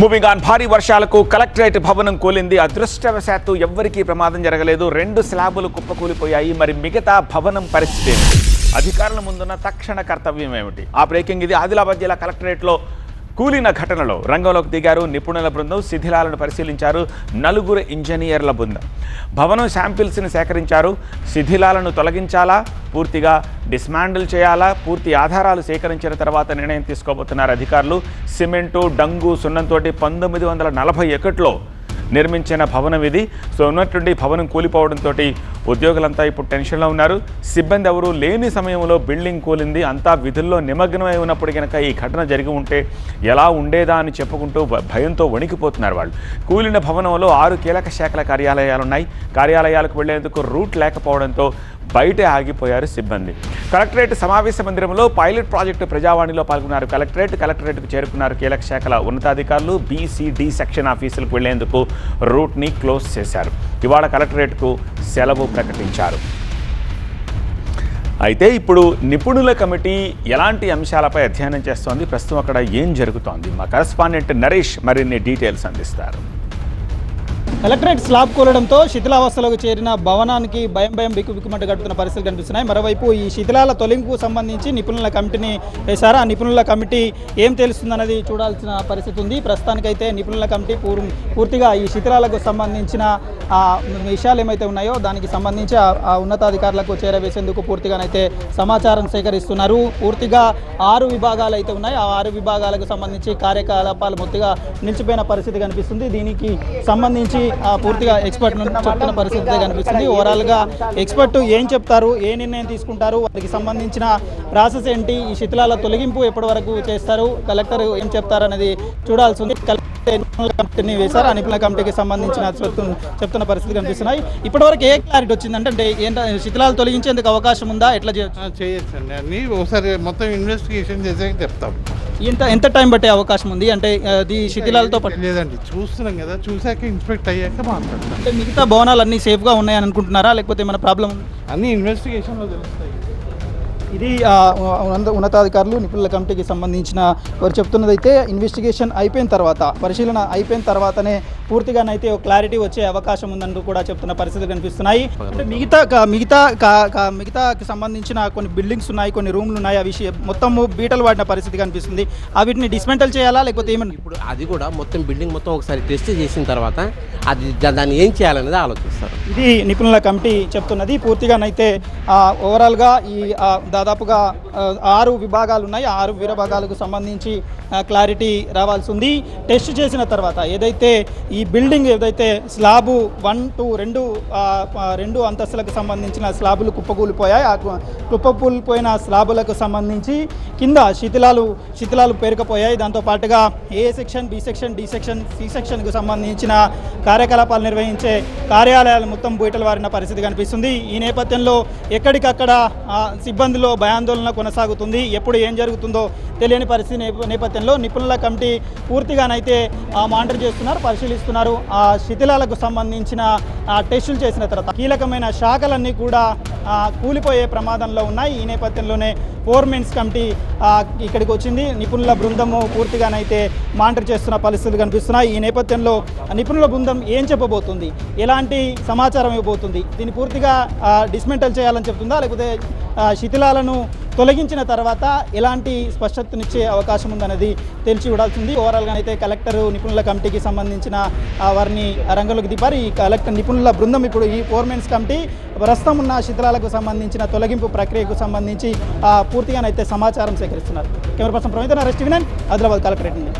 Moving on భారీ వర్షాలకు collectorate భవనం కూలింది. అదృష్టవశాత్తు ఎవ్వరికీ ప్రమాదం జరగలేదు. రెండు స్లాబులు కుప్పకూలిపోయాయి. మరి మిగతా భవనం పరిస్థితి ఏమిటి? అధికారుల ముందున్న తక్షణ కర్తవ్యం ఏమిటి? ఆ బ్రేకింగ్ ఇది ఆదిలాబాద్ జిల్లా కలెక్టరేట్లో కూలిన ఘటనలో రంగంలోకి దిగారు నిపుణుల బృందం శిథిలాలను పరిశీలించారు నలుగురు ఇంజనీర్ల బృందం. భవనం శాంపిల్స్ని సేకరించారు. శిథిలాలను తొలగించాలా? పూర్తిగా డిస్మాండిల్ చేయాలా? పూర్తి ఆధారాలు సేకరించిన తర్వాత నిర్ణయం తీసుకోబోతున్నారు అధికారులు. సిమెంటు డంగు సున్నంతో పంతొమ్మిది వందల నలభై ఒకటిలో నిర్మించిన భవనం ఇది. సో ఉన్నటువంటి భవనం కూలిపోవడంతో ఉద్యోగులంతా ఇప్పుడు టెన్షన్లో ఉన్నారు. సిబ్బంది ఎవరు లేని సమయంలో బిల్డింగ్ కూలింది. అంతా విధుల్లో నిమగ్నమై ఉన్నప్పుడు కనుక ఈ ఘటన జరిగి ఉంటే ఎలా ఉండేదా అని చెప్పుకుంటూ భయంతో వణికిపోతున్నారు వాళ్ళు. కూలిన భవనంలో ఆరు కీలక శాఖల కార్యాలయాలు ఉన్నాయి కార్యాలయాలకు వెళ్ళేందుకు రూట్ లేకపోవడంతో బయటే ఆగిపోయారు సిబ్బంది. కలెక్టరేట్ సమావేశ మందిరంలో పైలట్ ప్రాజెక్టు ప్రజావాణిలో పాల్గొన్నారు. కలెక్టరేట్ కలెక్టరేట్కు చేరుకున్నారు కీలక శాఖల ఉన్నతాధికారులు బీసీడీ సెక్షన్ ఆఫీసులకు వెళ్ళేందుకు రూట్ని క్లోజ్ చేశారు. ఇవాళ కలెక్టరేట్కు సెలవు ప్రకటించారు. అయితే ఇప్పుడు నిపుణుల కమిటీ ఎలాంటి అంశాలపై అధ్యయనం చేస్తోంది? ప్రస్తుతం అక్కడ ఏం జరుగుతోంది? మా కరస్పాండెంట్ నరేష్ మరిన్ని డీటెయిల్స్ అందిస్తారు. కలెక్టరేట్ స్లాబ్ కూలడంతో శిథిలావస్థలోకి చేరిన భవనానికి భయం భయం బిక్కు బిక్కుమంటూ గడుపుతున్న పరిస్థితులు కనిపిస్తున్నాయి. మరోవైపు ఈ శిథిలాల తొలగింపుకు సంబంధించి నిపుణుల కమిటీని వేశారు? ఆ నిపుణుల కమిటీ ఏం తెలుస్తుందన్నది చూడాల్సిన పరిస్థితి ఉంది. ప్రస్తుతానికైతే నిపుణుల కమిటీ పూర్ పూర్తిగా ఈ శిథిలాలకు సంబంధించిన విషయాలు ఏమైతే ఉన్నాయో దానికి సంబంధించి ఆ- ఉన్నతాధికారులకు చేరవేసేందుకు పూర్తిగానైతే సమాచారం సేకరిస్తున్నారు. పూర్తిగా ఆరు విభాగాలు అయితే ఉన్నాయి. ఆ ఆరు విభాగాలకు సంబంధించి కార్యకలాపాలు మొత్తంగా నిలిచిపోయిన పరిస్థితి కనిపిస్తుంది. దీనికి సంబంధించి ఆ, పూర్తిగా ఎక్స్పర్ట్ నుంచి చెప్తున్న పరిస్థితి కనిపిస్తుంది. ఓవరాల్గా ఎక్స్పర్ట్ ఏం చెప్తారు ఏ నిర్ణయం తీసుకుంటారు వారికి సంబంధించిన ప్రాసెస్ ఏంటి ఈ శిథిలాల తొలగింపు ఎప్పటి వరకు చేస్తారు కలెక్టర్ ఏం చెప్తారు అనేది చూడాల్సి ఉంది. నిపుణుల కమిటీని వేశారు? ఆ నిపుణుల కమిటీకి సంబంధించిన చెప్తు- చెప్తున్న పరిస్థితి కనిపిస్తున్నాయి. ఇప్పటివరకు ఏ క్లారిటీ వచ్చింది అంటే ఏంట శిథిలాలు తొలగించేందుకు అవకాశం ఉందా? ఎట్లా చేయొచ్చు అన్నీ ఒకసారి మొత్తం ఇన్వెస్టిగేషన్ చేసాక చెప్తాం. ఎంత ఎంత టైం పట్టే అవకాశం ఉంది? అంటే ఈ శిథిలాలతో పాటు లేదండి. చూస్తున్నాం కదా. చూసాక ఇన్స్పెక్ట్ అయ్యాక మాట్లాడతాం. అంటే మిగతా భవనాలు అన్నీ సేఫ్గా ఉన్నాయని అనుకుంటున్నారా? లేకపోతే ఏమైనా ప్రాబ్లం అన్నీ ఇన్వెస్టిగేషన్లో తెలుస్తాయి. ఇది ఉన్నతాధికారులు నిపుణుల కమిటీకి సంబంధించిన వారు చెప్తున్నదైతే ఇన్వెస్టిగేషన్ అయిపోయిన తర్వాత పరిశీలన అయిపోయిన తర్వాతనే పూర్తిగానైతే ఒక క్లారిటీ వచ్చే అవకాశం ఉందంటూ కూడా చెప్తున్న పరిస్థితులు కనిపిస్తున్నాయి. అంటే మిగతా మిగతా మిగతాకి సంబంధించిన కొన్ని బిల్డింగ్స్ ఉన్నాయి కొన్ని రూమ్లు ఉన్నాయి అవి మొత్తము బీటలు వాడిన పరిస్థితి కనిపిస్తుంది. వీటిని డిస్మెంటల్ చేయాలా లేకపోతే ఏమన్నా? ఇప్పుడు అది కూడా మొత్తం బిల్డింగ్ మొత్తం ఒకసారి టెస్ట్ చేసిన తర్వాత అది దాన్ని ఏం చేయాలనేది ఆలోచిస్తారు. ఇది నిపుణుల కమిటీ చెప్తున్నది. పూర్తిగానైతే ఓవరాల్గా ఈ దాదాపుగా ఆరు విభాగాలు ఉన్నాయి. ఆరు విభాగాలకు సంబంధించి క్లారిటీ రావాల్సి ఉంది. టెస్ట్ చేసిన తర్వాత ఏదైతే ఈ బిల్డింగ్ ఏదైతే స్లాబు వన్ టూ రెండు రెండు అంతస్తులకు సంబంధించిన స్లాబులు కుప్పకూలిపోయాయి. ఆ కు- కుప్పకూలిపోయిన స్లాబులకు సంబంధించి కింద శిథిలాలు శిథిలాలు పేరుకుపోయాయి. దాంతో పాటుగా A section B section D section C సెక్షన్కు సంబంధించిన కార్యకలాపాలు నిర్వహించే కార్యాలయాలు మొత్తం బూటలు వారిన పరిస్థితి కనిపిస్తుంది. ఈ నేపథ్యంలో ఎక్కడికక్కడ సిబ్బందిలో భయాందోళన కొనసాగుతుంది. ఎప్పుడు ఏం జరుగుతుందో తెలియని పరిస్థితి నేపథ్యంలో నిపుణుల కమిటీ పూర్తిగానైతే మానిటర్ చేస్తున్నారు పరిశీలిస్తున్నారు. ఆ శిథిలాలకు సంబంధించిన టెస్టులు చేసిన తర్వాత కీలకమైన శాఖలన్నీ కూడా కూలిపోయే ప్రమాదంలో ఉన్నాయి. ఈ నేపథ్యంలోనే ఫోర్మెన్స్ కమిటీ ఇక్కడికి వచ్చింది. నిపుణుల బృందము పూర్తిగానైతే మానిటర్ చేస్తున్న పరిస్థితులు కనిపిస్తున్నాయి. ఈ నేపథ్యంలో నిపుణుల బృందం ఏం చెప్పబోతుంది? ఎలాంటి సమాచారం ఇవ్వబోతుంది? దీన్ని పూర్తిగా డిస్మెంటల్ చేయాలని చెప్తుందా? లేకపోతే శిథిలాలను తొలగించిన తర్వాత ఎలాంటి స్పష్టతనిచ్చే అవకాశం ఉందనేది తెలిసి చూడాల్సింది. ఓవరాల్గా అయితే కలెక్టర్ నిపుణుల కమిటీకి సంబంధించిన వారిని రంగంలోకి దిపారు. ఈ కలెక్టర్ నిపుణుల బృందం ఇప్పుడు ఈ ఫోర్మెన్స్ కమిటీ ప్రస్తుతం ఉన్న శిథిలాలకు సంబంధించిన తొలగింపు ప్రక్రియకు సంబంధించి పూర్తిగానైతే సమాచారం సేకరిస్తున్నారు. Camera person Praveen Naresh TV nine Adilabad collectorate నుండి.